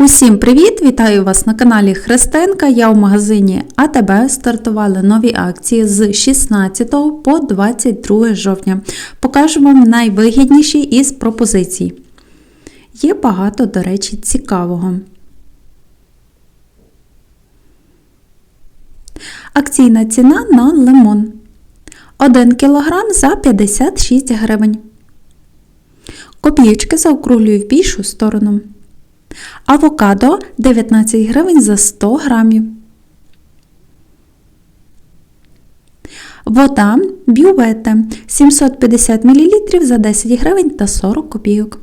Усім привіт! Вітаю вас на каналі Христинка. Я в магазині АТБ стартували нові акції з 16 по 22 жовтня. Покажу вам найвигідніші із пропозицій. Є багато, до речі, цікавого. Акційна ціна на лимон. 1 кг за 56 гривень. Копійки заокруглюю в більшу сторону. Авокадо 19 гривень за 100 грамів. Вода бювете 750 мл за 10 гривень та 40 копійок.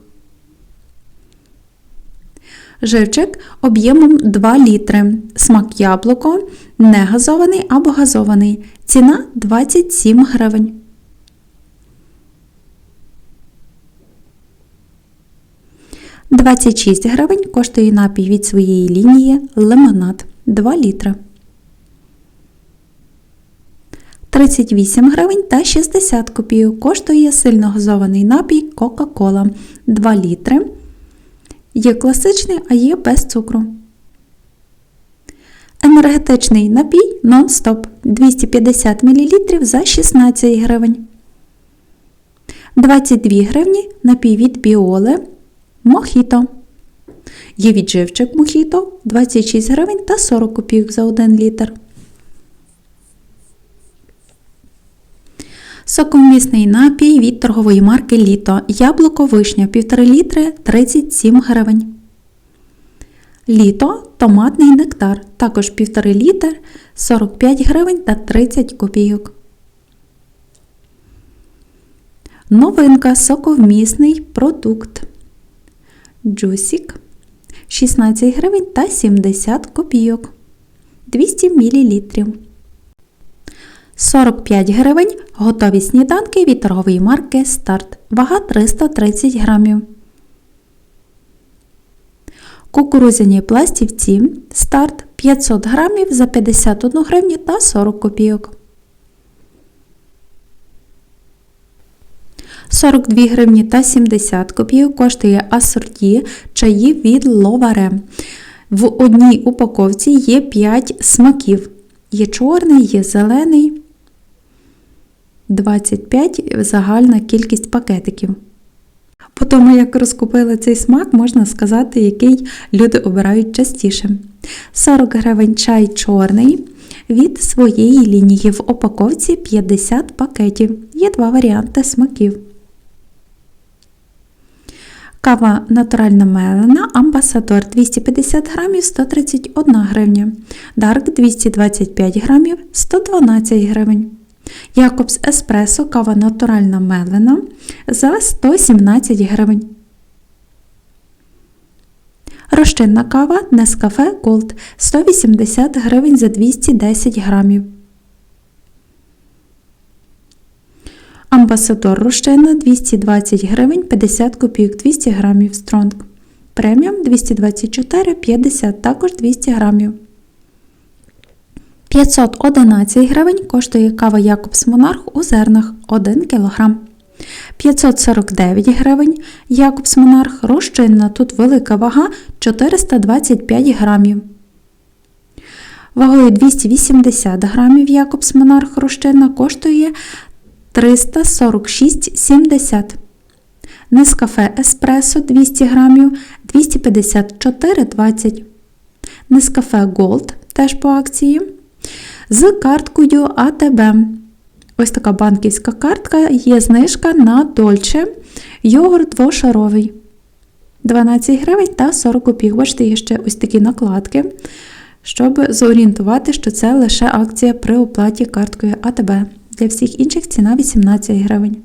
Живчик об'ємом 2 літри. Смак яблуко, не газований або газований. Ціна 27 гривень. 26 гривень коштує напій від своєї лінії лимонад 2 літри. 38 гривень та 60 копійок коштує сильно газований напій Кока-Кола 2 літри. Є класичний, а є без цукру. Енергетичний напій нон-стоп 250 мл за 16 гривень. 22 гривні напій від біоли Мохіто. Є відживчик мохіто 26 гривень та 40 копійок за 1 літр. Соковмісний напій від торгової марки Літо. Яблуко вишня 1,5 літри 37 гривень. Літо томатний нектар. Також 1,5 літр 45 гривень та 30 копійок. Новинка соковмісний продукт. Джусік 16 гривень та 70 копійок 200 мл. 45 гривень готові сніданки від торгової марки Старт. Вага 330 грамів. Кукурузяні пластівці Старт 500 грамів за 51 гривню та 40 копійок. 42 гривні та 70 копійок коштує асорті чаї від Ловаре. В одній упаковці є 5 смаків. Є чорний, є зелений, 25 загальна кількість пакетиків. По тому, як розкупили цей смак, можна сказати, який люди обирають частіше. 40 гривень чай чорний від своєї лінії в упаковці 50 пакетів. Є два варіанти смаків. Кава натуральна мелена, амбасадор 250 грамів 131 гривня. Дарк 225 грамів 112 гривень. Якобс Еспресо кава натуральна мелена за 117 гривень. Розчинна кава Нескафе Gold 180 гривень за 210 грамів. Амбасадор Рущина 220 гривень 50 копійок 200 грамів Стронг. Преміум 224 50 також 200 грамів. 511 гривень коштує кава Якобс Монарх у зернах 1 кг. 549 гривень Якобс Монарх розчинна. Тут велика вага 425 грамів. Вагою 280 грамів Якобс Монарх розчинна коштує 346,70. Нескафе Еспресо 200 грамів 254,20. Нескафе Gold теж по акції. З карткою АТБ. Ось така банківська картка є знижка на Дольче. Йогурт двошаровий. 12 гривень та 40 копійок. Бачите, є ще ось такі накладки, щоб зорієнтувати, що це лише акція при оплаті карткою АТБ. Для всіх інших ціна 18 гривень.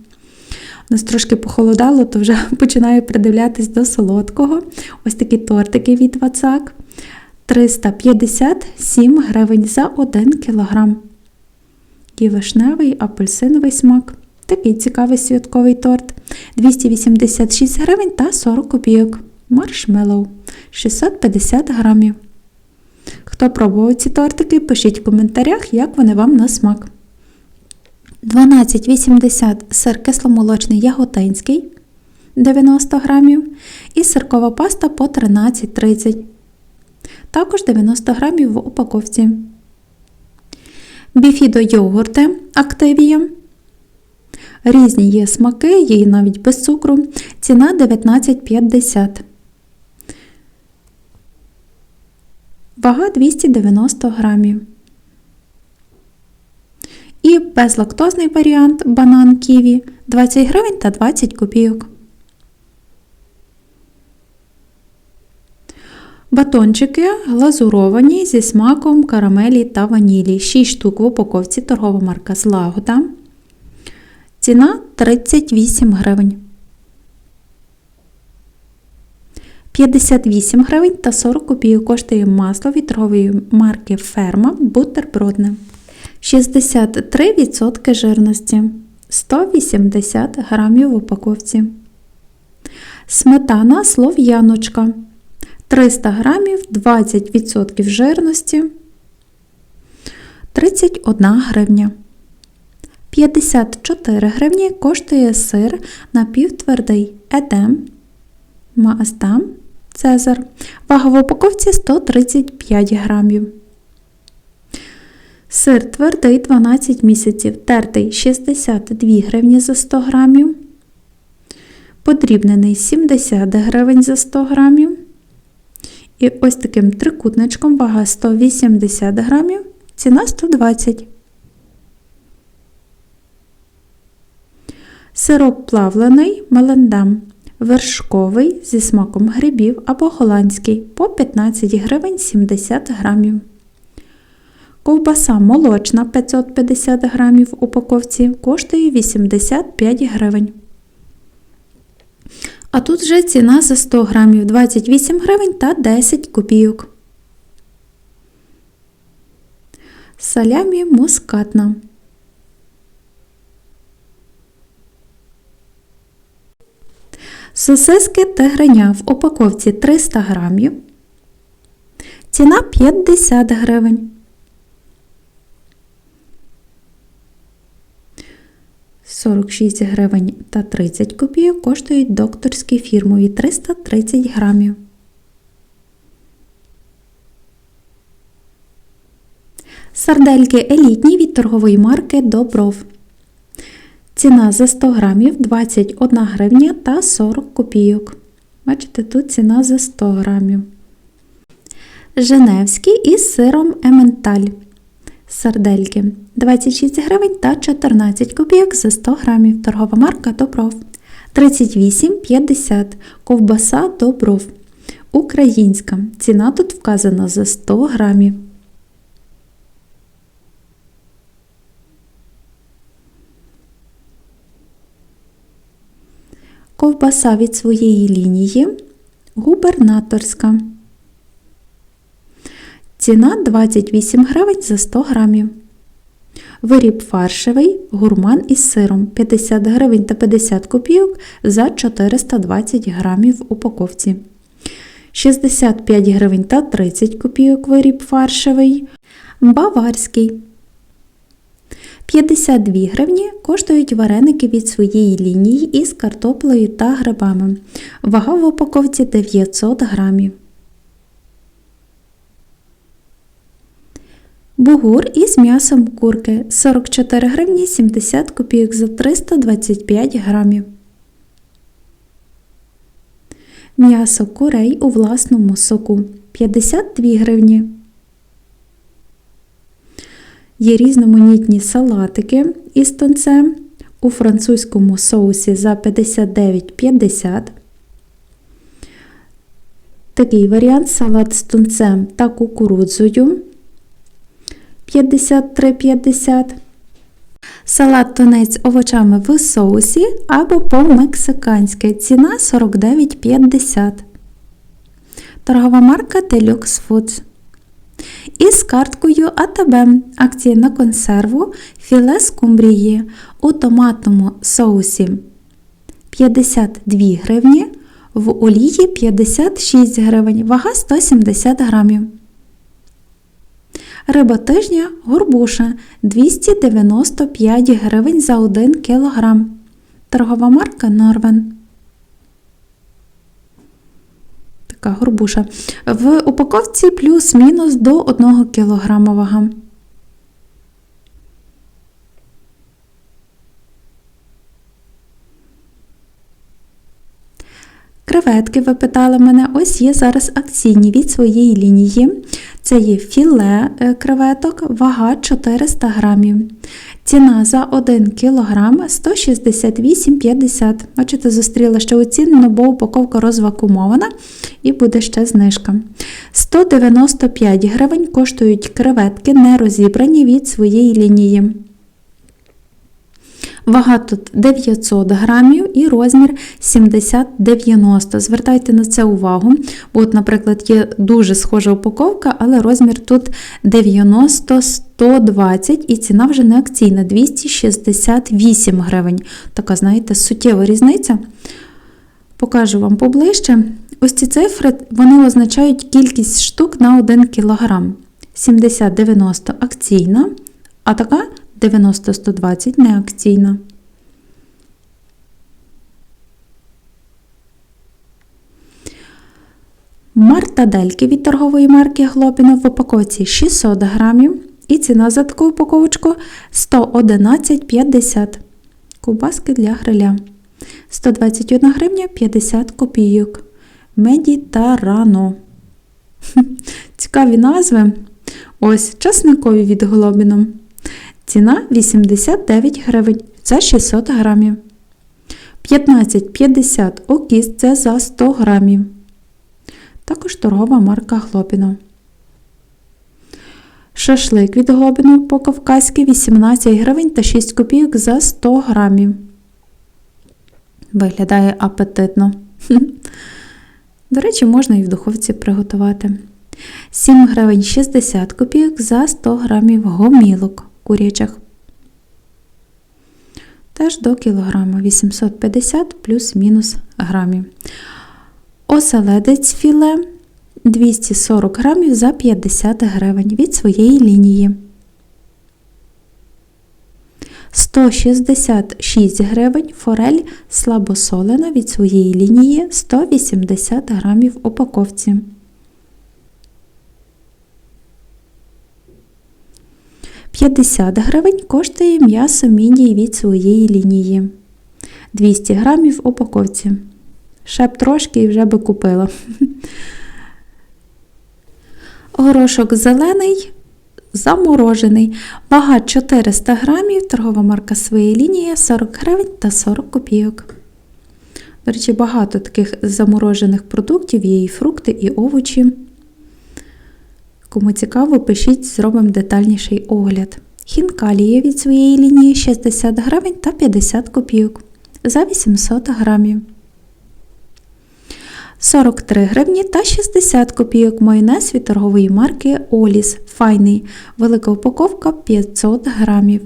Нас трошки похолодало, то вже починаю придивлятись до солодкого. Ось такі тортики від Вацак. 357 гривень за 1 кг. І вишневий апельсиновий смак. Такий цікавий святковий торт. 286 гривень та 40 копійок. Маршмеллоу 650 грамів. Хто пробував ці тортики, пишіть в коментарях, як вони вам на смак. 12,80 сир кисломолочний яготинський 90 грамів і сиркова паста по 13,30 також 90 грамів в упаковці. Біфідо йогурти Активія. Різні є смаки, є навіть без цукру. Ціна 19,50. Вага 290 грамів. І безлактозний варіант банан ківі 20 гривень та 20 копійок. Батончики глазуровані зі смаком карамелі та ванілі. 6 штук в упаковці торгова марка Злагода. Ціна 38 гривень. 58 гривень та 40 копійок коштує масло від торгової марки Ферма бутербродне. 63% жирності. 180 грамів в упаковці. Сметана слов'яночка. 300 грамів 20% жирності. 31 гривня. 54 гривні коштує сир напівтвердий Едем, Маастам, Цезар. Вага в упаковці 135 грамів. Сир твердий 12 місяців, тертий 62 гривні за 100 грамів. Подрібнений 70 гривень за 100 грамів. І ось таким трикутничком вага 180 грамів, ціна 120 Сироп плавлений мелендам. Вершковий зі смаком грибів або голландський по 15 гривень 70 грамів. Ковбаса молочна 550 грамів в упаковці коштує 85 гривень. А тут вже ціна за 100 грамів 28 гривень та 10 копійок. Салямі мускатна. Сосиски тигриня в упаковці 300 грамів. Ціна 50 гривень. Сорок шість гривень та 30 копійок коштують докторські фірмові 330 грамів. Сардельки елітні від торгової марки Добров. Ціна за 100 грамів 21 гривня та 40 копійок. Бачите, тут ціна за 100 грамів. Женевський із сиром Ементаль. Сардельки 26 гривень та 14 копійок за 100 грамів. Торгова марка Добров. 38,50 ковбаса Добров. Українська. Ціна тут вказана за 100 грамів. Ковбаса від своєї лінії губернаторська. Ціна 28 гривень за 100 грамів. Виріб фаршевий гурман із сиром 50 гривень та 50 копійок за 420 грамів в упаковці. 65 гривень та 30 копійок виріб фаршевий. Баварський 52 гривні коштують вареники від своєї лінії із картоплею та грибами. Вага в упаковці 900 грамів. Бугур із м'ясом курки 44 гривні 70 копійок за 325 грамів. М'ясо курей у власному соку 52 гривні. Є різноманітні салатики із тонцем у французькому соусі за 59,50. Такий варіант салат з тунцем та кукурудзою 53,50. Салат тунець овочами в соусі або по-мексиканськи. Ціна 49,50. Торгова марка Deluxe Foods. І з карткою АТБ акція на консерву філе скумбрії у томатному соусі 52 гривні, в олії 56 гривень, вага 170 грамів. Риба тижня горбуша 295 гривень за 1 кг. Торгова марка Норвен. така горбуша. В упаковці плюс-мінус до 1 кг вага. Креветки ви питали мене, ось є зараз акційні від своєї лінії. Це є філе е, креветок, вага 400 грамів. Ціна за 1 кг 168,50. Бачите, зустріла ще оцінено, бо упаковка розвакумована і буде ще знижка. 195 гривень коштують креветки, не розібрані від своєї лінії. Вага тут 900 грамів і розмір 70-90. Звертайте на це увагу. От, наприклад, є дуже схожа упаковка, але розмір тут 90-120 і ціна вже не акційна 268 гривень. Така, знаєте, суттєва різниця. Покажу вам поближче. Ось ці цифри вони означають кількість штук на 1 кг. 70-90 акційна, а така 90-120 неакційна. Мартадельки від торгової марки Глобіно в упаковці 600 грамів і ціна за таку упаковочку 111,50 Кубаски для гриля. 121 гривня 50 копійок. Медітарано. Цікаві назви. Ось часникові від Глобіно. Ціна 89 гривень за 600 грамів. 15,50 окіс це за 100 грамів. Також торгова марка Глобіно. Шашлик від Глобіно по кавказьки 18 гривень та 6 копійок за 100 грамів. Виглядає апетитно. До речі, можна і в духовці приготувати. 7 гривень 60 копійок за 100 грамів гомілок курячих. Теж до кілограма 850 плюс-мінус грамів. Оселедець філе 240 грамів за 50 гривень від своєї лінії. 166 гривень форель слабосолена від своєї лінії 180 грамів упаковці. 50 гривень коштує м'ясо мідії від своєї лінії. 200 грамів в упаковці. Ще б трошки і вже би купила. Горошок зелений, заморожений. Вага 400 грамів, торгова марка своєї лінії 40 гривень та 40 копійок. До речі, багато таких заморожених продуктів є і фрукти, і овочі. Кому цікаво, пишіть, зробимо детальніший огляд. Хінкалія від своєї лінії 60 гривень та 50 копійок за 800 грамів. 43 гривні та 60 копійок майонез від торгової марки Оліс. Файний. Велика упаковка 500 грамів.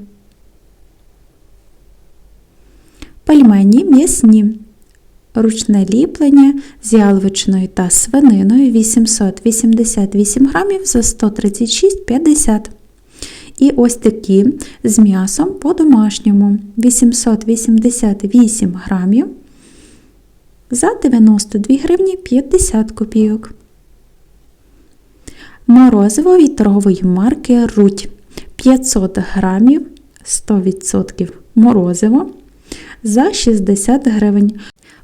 Пельмені м'ясні ручне ліплення з яловичиною та свининою 888 грамів за 136,50 І ось такі з м'ясом по-домашньому 888 грамів за 92 гривні 50 копійок. Морозиво від торгової марки Руть 500 грамів 100% морозиво за 60 гривень.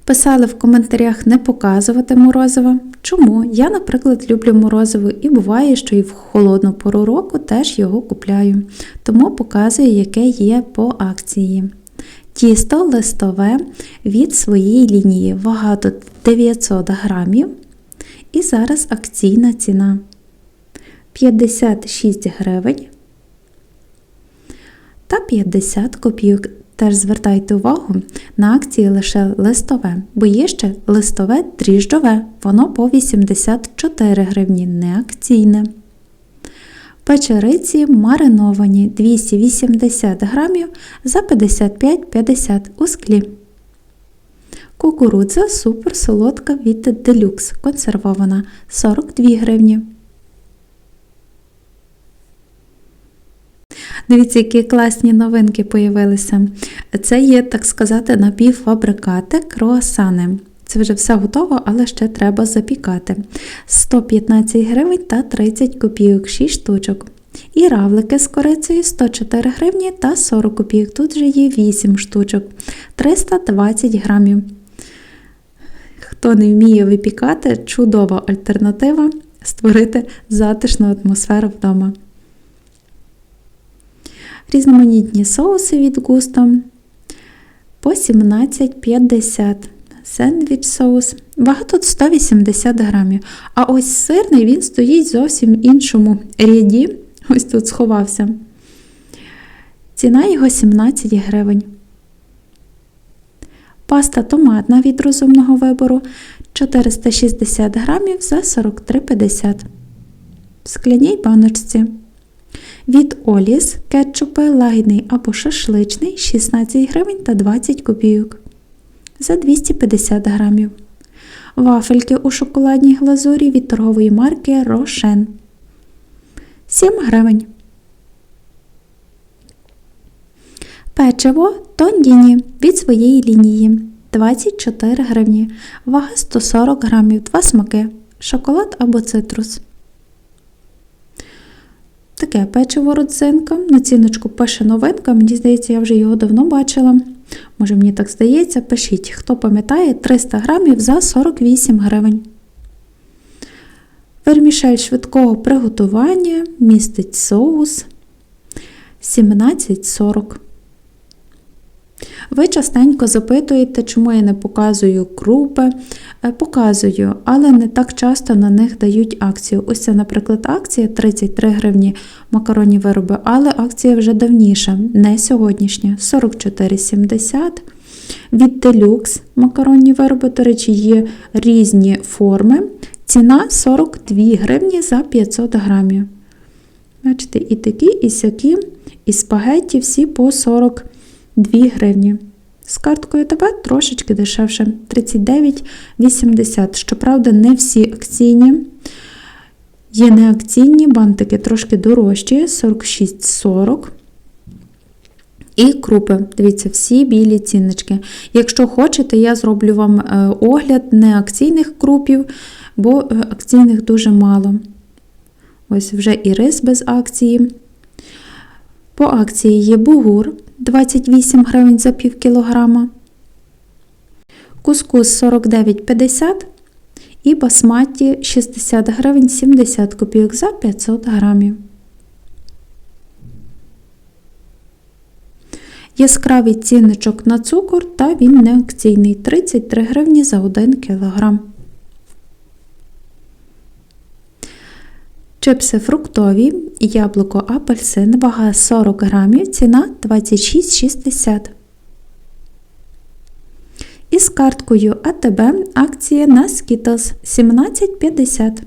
Писали в коментарях не показувати морозиво. Чому? Я, наприклад, люблю морозиво і буває, що і в холодну пору року теж його купляю. Тому показую, яке є по акції. Тісто листове від своєї лінії. Вага тут 900 грамів. І зараз акційна ціна 56 гривень та 50 копійок. Теж звертайте увагу на акції лише листове, бо є ще листове дріжджове, воно по 84 гривні, не акційне. Печериці мариновані 280 грамів за 55,50 у склі. Кукурудза супер солодка від Deluxe консервована 42 гривні. Дивіться, які класні новинки появилися. Це є, так сказати, напівфабрикати круасани. Це вже все готово, але ще треба запікати. 115 гривень та 30 копійок, 6 штучок. І равлики з корицею 104 гривні та 40 копійок. Тут вже є 8 штучок, 320 грамів. Хто не вміє випікати, чудова альтернатива створити затишну атмосферу вдома. Різноманітні соуси від густо по 17,50. Сендвіч соус. Вага тут 180 грамів. А ось сирний він стоїть зовсім іншому ряді. Ось тут сховався. Ціна його 17 гривень. Паста томатна від розумного вибору 460 грамів за 43,50 в скляній баночці. Від Оліс кетчупи лагідний або шашличний 16 гривень та 20 копійок за 250 грамів. Вафельки у шоколадній глазурі від торгової марки Рошен 7 гривень. Печиво Тондіні від своєї лінії 24 гривні. Вага 140 грамів. Два смаки. Шоколад або цитрус. Таке печиво родзинка. На ціночку пише новинка. Мені здається, я вже його давно бачила. Може, мені так здається, пишіть, хто пам'ятає 300 грамів за 48 гривень. Вермішель швидкого приготування містить соус 17,40. Ви частенько запитуєте, чому я не показую крупи. Е, Показую, але не так часто на них дають акцію. Ось це, наприклад, акція 33 гривні макаронні вироби, але акція вже давніша, не сьогоднішня, 44,70. Від Deluxe макаронні вироби, до речі, є різні форми. Ціна 42 гривні за 500 грамів. Бачите, і такі, і сякі, і спагетті всі по 42 гривні. З карткою ТБ трошечки дешевше 39,80. Щоправда, не всі акційні. Є неакційні бантики трошки дорожчі 46,40. І крупи. Дивіться, всі білі ціннички. Якщо хочете, я зроблю вам е, огляд неакційних крупів, бо е, акційних дуже мало. Ось вже і рис без акції. По акції є бугур 28 гривень за пів кілограма, кускус 49,50 і басматі 60 гривень 70 копійок за 500 грамів. Яскравий цінничок на цукор та він не акційний 33 гривні за 1 кілограм. Чипси фруктові, яблуко апельсин, вага 40 грамів, ціна 26,60. Із карткою АТБ акція на Skittles 17,50.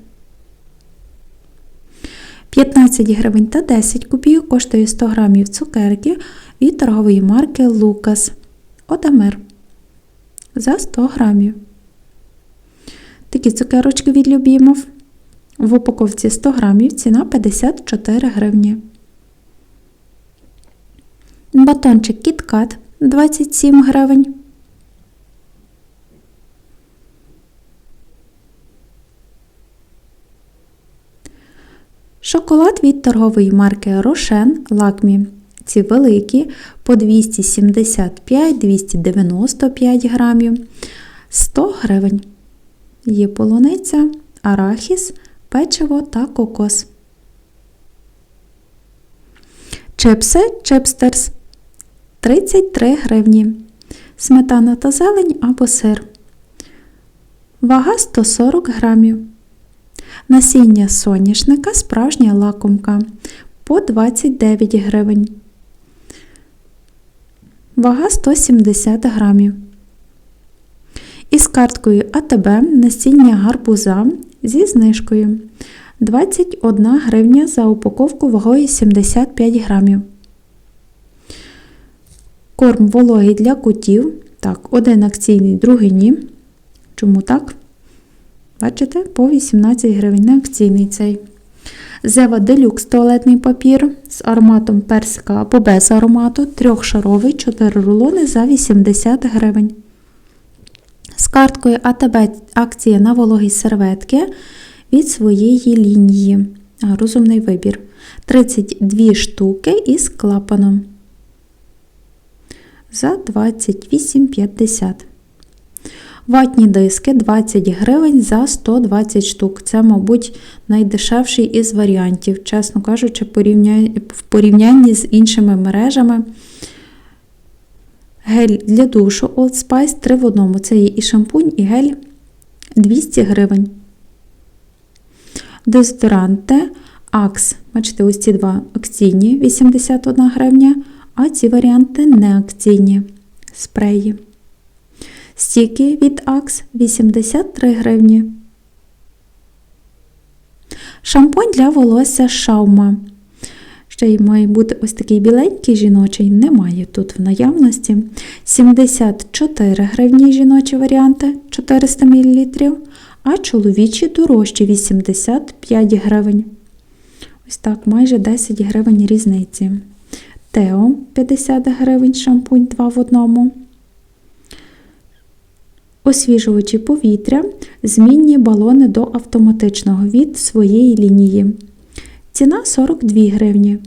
15 гривень та 10 копійок коштує 100 грамів цукерки від торгової марки Лукас Одамир за 100 грамів. Такі цукерочки від Любімов. В упаковці 100 грамів ціна 54 гривні. Батончик KitKat 27 гривень. Шоколад від торгової марки Рошен Лакмі. Ці великі по 275-295 грамів 100 гривень. Є полуниця, арахіс печиво та кокос. Чипси чипстерс 33 гривні. Сметана та зелень або сир. Вага 140 грамів. Насіння соняшника справжня лакомка по 29 гривень. Вага 170 грамів. Із карткою АТБ насіння гарбуза зі знижкою 21 гривня за упаковку вагою 75 грамів. Корм вологий для котів. Так, один акційний, другий ні. Чому так? Бачите, по 18 гривень не акційний цей. Зева делюкс туалетний папір з ароматом персика або без аромату, трьохшаровий, 4 рулони за 80 гривень. З карткою АТБ акція на вологі серветки від своєї лінії. Розумний вибір. 32 штуки із клапаном. За 28,50. Ватні диски 20 гривень за 120 штук. Це, мабуть, найдешевший із варіантів, чесно кажучи, в порівнянні з іншими мережами. Гель для душу Old Spice 3 в одному. Це є і шампунь, і гель 200 гривень. Дезодоранти Axe. Бачите, ось ці два акційні 81 гривня, а ці варіанти не акційні спреї. Стіки від Axe 83 гривні. Шампунь для волосся Шаума. Ще й має бути ось такий біленький жіночий, немає тут в наявності. 74 гривні жіночі варіанти 400 мл, а чоловічі дорожчі 85 гривень. Ось так, майже 10 гривень різниці. Тео 50 гривень шампунь 2 в одному. Освіжувачі повітря, змінні балони до автоматичного від своєї лінії. Ціна 42 гривні.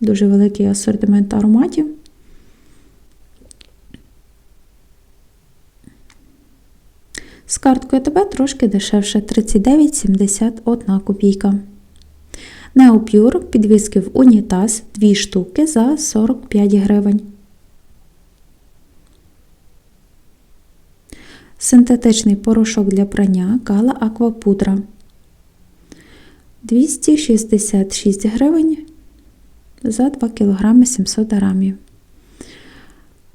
Дуже великий асортимент ароматів. З карткою тебе трошки дешевше 39,71 копійка. Неопюр підвіски в унітаз 2 штуки за 45 гривень. Синтетичний порошок для прання Гала Аквапудра 266 гривень за 2 кг 700 грамів.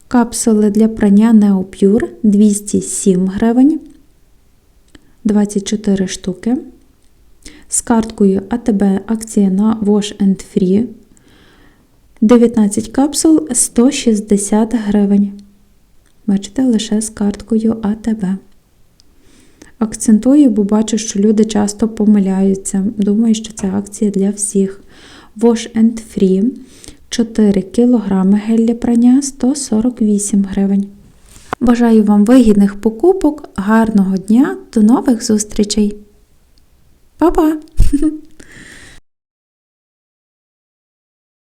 Капсули для прання Neopure 207 гривень 24 штуки. З карткою АТБ акція на Wash and Free 19 капсул 160 гривень. Бачите, лише з карткою АТБ. Акцентую, бо бачу, що люди часто помиляються. Думаю, що це акція для всіх. Wash and Free 4 кг гель прання 148 гривень. Бажаю вам вигідних покупок, гарного дня, до нових зустрічей! Па-па!